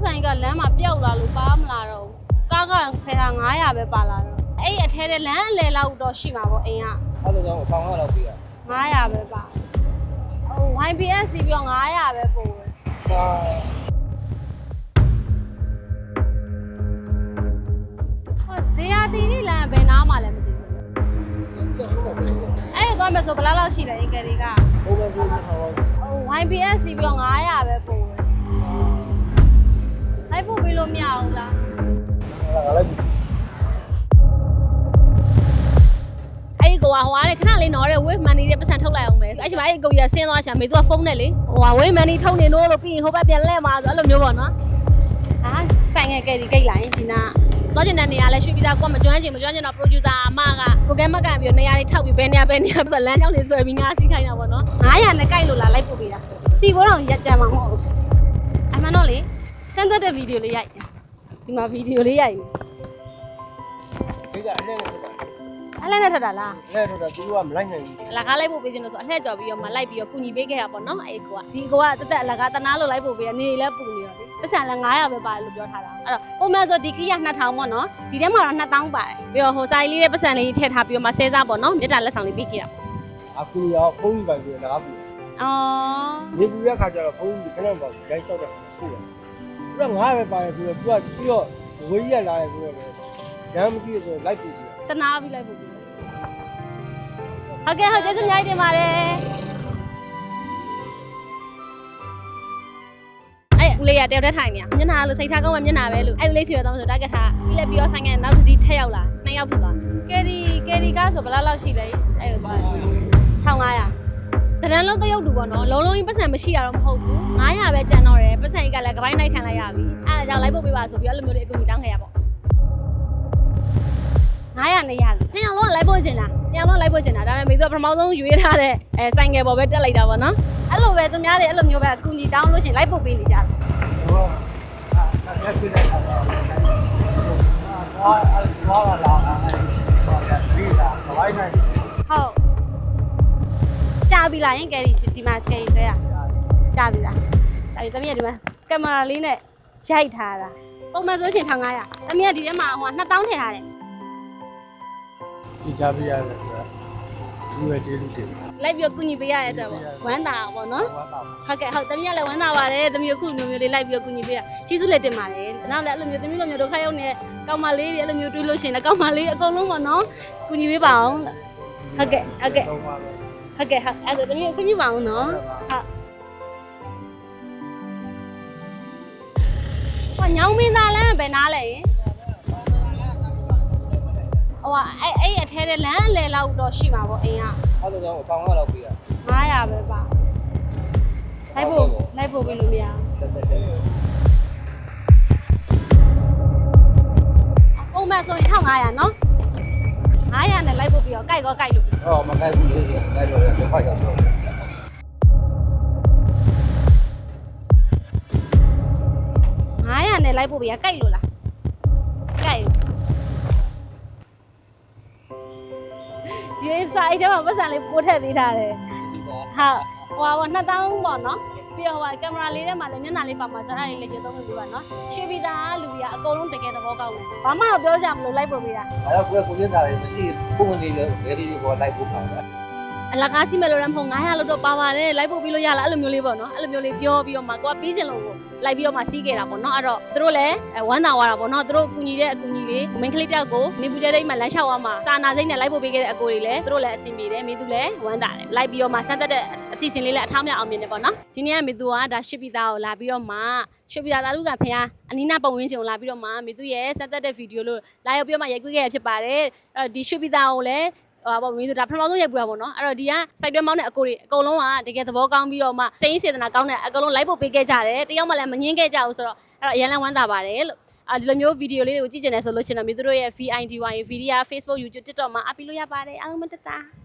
ပတ်စံကြီးကလမ်းမှာပျောက်လာလို့ပါမလာတော့ဘူးကားကဖေတာ900ပဲပါလာတော့အဲ့အထဲထဲလမ်းအလယ်လောက်တော့ရှိမှာပေါ့အိမ်ကအဲ့လိုကြောင့်ပေါင်လောက်ပြီးတာ900ပဲပါဟို YBS စီပြီးတော့900ပဲပို့တယ်ဟာဟောဇေယတီနီလမ်းဘယ်နားမှလည်းမသိဘူးအဲ့တော့မယ်ဆိုဘယ်လောက်လောက်ရှိလဲအင်ကယ်တွေကဘုံပဲပြေးထားပါဟို YBS စီပြီးတော့900ပဲပို့တယ် လိုက်ပို့ပြီးလို့မရဘူးလားငါလည်းအဲ့ဒီကောဟိုကလေခဏလေးနော်တဲ့ wave money တဲ့ပတ်စံထုတ်လိုက်အောင်မယ်အဲ့ဒီမှာအဲ့ဒီကိုကြီးကဆင်းသွားချင်မေသူကဖုန်းနဲ့လေဟိုက wave money ထုတ်နေလို့လို့ပြီးရင်ဟိုဘက်ပြန်လဲမှာဆိုအဲ့လိုမျိုးပေါ့နော်ဟာဆိုင်ငယ်ကဲဒီဂိတ်လိုက်ဒီနာတော့ကျင်တဲ့နေရာလဲရွှေပြည်သားကမကျွမ်းချင်မကျွမ်းချင်တော့ producer အမကကိုကဲမကန်ပြီးနေရာလေးထောက်ပြီးဘယ်နေရာဘယ်နေရာပတ်လမ်းကြောင်းလေးဆွဲပြီးငါစီးခိုင်းတာပေါ့နော်900နဲ့ကြိုက်လို့လာလိုက်ပို့ပေးတာစီဘိုးတော်ရက်ကြမ်းမှာမဟုတ်ဘူးအမှန်တော့လေ စမ်းသက်တဲ့ဗီဒီယိုလေးရိုက်ဒီမှာဗီဒီယိုလေးရိုက်နေဒီကအနဲ့နဲ့အဲ့လည်းနဲ့ထက်တာလားလဲတော့သူတို့ကမလိုက်နိုင်ဘူးအလကားလိုက်ဖို့ပေးခြင်းလို့ဆိုအလှည့်ကြော်ပြီးတော့မလိုက်ပြီးတော့ကုညီပေးခဲ့တာပေါ့နော်အဲ့ကိုကဒီကိုကတက်တက်အလကားတနာလို့လိုက်ဖို့ပေးတာနေနေလဲပူနေတော့လေပတ်စံလဲ900ပဲပါတယ်လို့ပြောထားတာအဲ့တော့ပုံမှန်ဆိုဒီခီးက2000ပေါ့နော်ဒီထဲမှာတော့2000ပါတယ်ပြီးတော့ဟိုဆိုင်လေးရဲ့ပတ်စံလေးထည့်ထားပြီးတော့မဆဲစားပေါ့နော်မြတ်တာလက်ဆောင်လေးပေးခဲ့တာအခုရောဖုန်းကြီးပိုင်ပြီးလာပြီအော်နေပြီးရခါကျတော့ဖုန်းကြီးခဏပေါ့ဂိုင်းလျှောက်တယ်ဟု တ်တယ်သူကငါပဲပါတယ်ဆိုတော့သူကပြီးတော့ဝေးရက်လာတယ်ဆိုတော့လေဓာတ်မကြည့်ဆိုလိုက်ပြီတနာပြီးလိုက်ဖို့ပေးတယ်ဟုတ်ကဲ့ဟုတ်ကျေးဇူးအများကြီးတင်ပါတယ်အဲ့ဦးလေးရတယောက်တည်းထိုင်နေမျက်နှာလို့စိတ်ထားကောင်းမှမျက်နှာပဲလို့အဲ့ဦးလေးစီရတော့ဆိုတာကထားပြီးလည်းပြီးတော့ဆိုင်ကနောက်တစ်စီးထက်ရောက်လာနှစ်ယောက်ဖြစ်သွားကယ်ရီကယ်ရီကားဆိုဘယ်လောက်လောက်ရှိလဲအဲ့လိုသွား1500 တရန်လုံးတရုပ်တူပေါ့နော်လုံးလုံးကြီးပတ်စံမရှိရတော့မဟုတ်ဘူး900ပဲကျန်တော့တယ်ပတ်စံကြီးကလည်းကပိုင်းနိုင်ခံလိုက်ရပြီအဲ့ဒါကြောင့်လိုက်ဖို့ပေးပါဆိုပြီးအဲ့လိုမျိုးလေးအကူကြီးတောင်းခဲ့ရပေါ့900နဲ့ရတယ်နှစ်ယောက်လုံးကလိုက်ဖို့ကျင်လားနှစ်ယောက်လုံးလိုက်ဖို့ကျင်တာဒါပေမဲ့မိသူကပထမဆုံးရွေးထားတဲ့အဲဆိုင်ငယ်ပေါ်ပဲတက်လိုက်တာပေါ့နော်အဲ့လိုပဲသူများတွေအဲ့လိုမျိုးပဲအကူကြီးတောင်းလို့ရှိရင်လိုက်ဖို့ပေးနေကြတယ်ဟောအဲ့ဒါပြနေတယ်ဟာအဲ့ဒါလာလာအဲ့ ကြာပြီလားရင်ကယ်ရီဒီမှာကယ်ရီဆွဲရကြာပြီလားကြာပြီတမီးကဒီမှာကင်မရာလေးနဲ့ရိုက်ထားတာပုံမှန်ဆိုရှင်1500တမီးကဒီထဲမှာဟို2000ထည့်ထားတယ်ကြည့်ကြပြရတယ်ဆိုတာဒီဝဲကျေးဇူးတင်ပါလိုက်ပြီးတော့ကုညီပေးရတဲ့အတွက်ပေါ့ဝမ်းသာပေါ့နော်ဘာသာဟုတ်ကဲ့ဟုတ်တမီးကလည်းဝမ်းသာပါတယ်တမီးကခုမျိုးမျိုးလေးလိုက်ပြီးတော့ကုညီပေးတာကျေးဇူးလည်းတင်ပါတယ်နောက်လည်းအဲ့လိုမျိုးတမီးလိုမျိုးဒုက္ခရောက်နေတဲ့ကောင်းမလေးတွေအဲ့လိုမျိုးတွေးလို့ရှိရင်လည်းကောင်းမလေးအကုန်လုံးပေါ့နော်ကုညီပေးပါအောင်ဟုတ်ကဲ့ဟုတ်ကဲ့တော့ပါတော့ ဟုတ်ကဲ့ဟုတ်အဲ့ဒါတမီးကိုခွင့်ပြုပါအောင်နော်ဟုတ်ဟောညောင်မင်းသားလမ်းကဘယ်နားလဲရင်ဟိုကအဲ့အဲ့အထဲထဲလမ်းအလယ်လောက်တော့ရှိမှာပေါ့အိမ်ကအဲ့လိုကြောင့်ပေါင်လောက်ပြီးတာ900ပဲပါလိုက်ဖို့လိုက်ဖို့ပြလို့မရဘူးတက်တက်တက်ပုံမှန်ဆိုရင်1500နော် 900နဲ့လိုက်ဖို့ပြီးတော့ကြိုက်ကောကြိုက်လို့ဟောမကိုက်ဘူးလေတိုက်တော့တယ်ဖိုက်တော့900နဲ့လိုက်ဖို့ပြီးကကြိုက်လို့လားကြိုက်ဒီဆိုင်ထဲမှာပတ်စံလေးပို့ထည့်ပေးထားတယ်ဟုတ်ဟိုဟာ2000ပေါ့နော် ပြီးတော့ဟိုကင်မရာလေးထဲမှာလည်းမျက်နှာလေးပါမှာဆိုအဲ့ဒါလေးလည်းကြည့်သုံးလို့ပြပါနော်ရွှေပြည်သားလူကြီးကအကုန်လုံးတကယ်သဘောကောင်းတယ်ဘာမှတော့ပြောစရာမလိုလိုက်ဖို့ပေးတာအဲ့တော့ကိုယ်ကိုရင်းတာလည်းမရှိပုံမှန်လေးလည်းဗေဒီကိုလိုက်ဖို့ပါပဲ အလကားစီမဲ့လို့လည်းမဟုတ်900လောက်တော့ပါပါတယ်လိုက်ဖို့ပြီးလို့ရလားအဲ့လိုမျိုးလေးပေါ့နော်အဲ့လိုမျိုးလေးပြောပြီးတော့မှကိုကပြီးချင်လို့ကိုလိုက်ပြီးတော့မှစီးခဲ့တာပေါ့နော်အဲ့တော့သူတို့လည်းဝမ်းသာသွားတာပေါ့နော်သူတို့ကူညီတဲ့အကူညီလေးမင်းကလေးတယောက်ကိုနေပူကျဲတိတ်မှလမ်းလျှောက်သွားမှာစာနာစိတ်နဲ့လိုက်ဖို့ပေးခဲ့တဲ့အကိုတွေလည်းသူတို့လည်းအဆင်ပြေတယ်မိသူလည်းဝမ်းသာတယ်လိုက်ပြီးတော့မှစမ်းသက်တဲ့အစီအစဉ်လေးလည်းအထောက်အမြအောင်မြင်တယ်ပေါ့နော်ဒီနေ့ကမိသူကဒါရှစ်ပြည်သားကိုလာပြီးတော့မှရှစ်ပြည်သားလာလူကဖះအနီးနားပုံဝင်းချင်ကိုလာပြီးတော့မှမိသူရဲ့စမ်းသက်တဲ့ဗီဒီယိုလို့လာရောက်ပြီးတော့မှရိုက်ကူးခဲ့ရဖြစ်ပါတယ်အဲ့တော့ဒီရှစ်ပြည်သားကိုလည်း ဟိုပေါ့မင်းတို့ဒါပထမဆုံးရိုက်ပူတာပေါ့နော်အဲ့တော့ဒီကစိုက်တွဲမောင်းတဲ့အကိုတွေအကုန်လုံးကတကယ်သဘောကောင်းပြီးတော့မှတင်းစေတနာကောင်းတဲ့အကုန်လုံးလိုက်ဖို့ပေးခဲ့ကြတယ်တယောက်မှလည်းမငင်းခဲ့ကြဘူးဆိုတော့အဲ့တော့အရင်လည်းဝမ်းသာပါတယ်လို့အာဒီလိုမျိုးဗီဒီယိုလေးတွေကိုကြည့်ကျင်တယ်ဆိုလို့ရှိရင်တော့မင်းတို့ရဲ့ VIDY VDR Facebook YouTube TikTok မှာအပ်ပြီးလို့ရပါတယ်အားလုံးမတတာ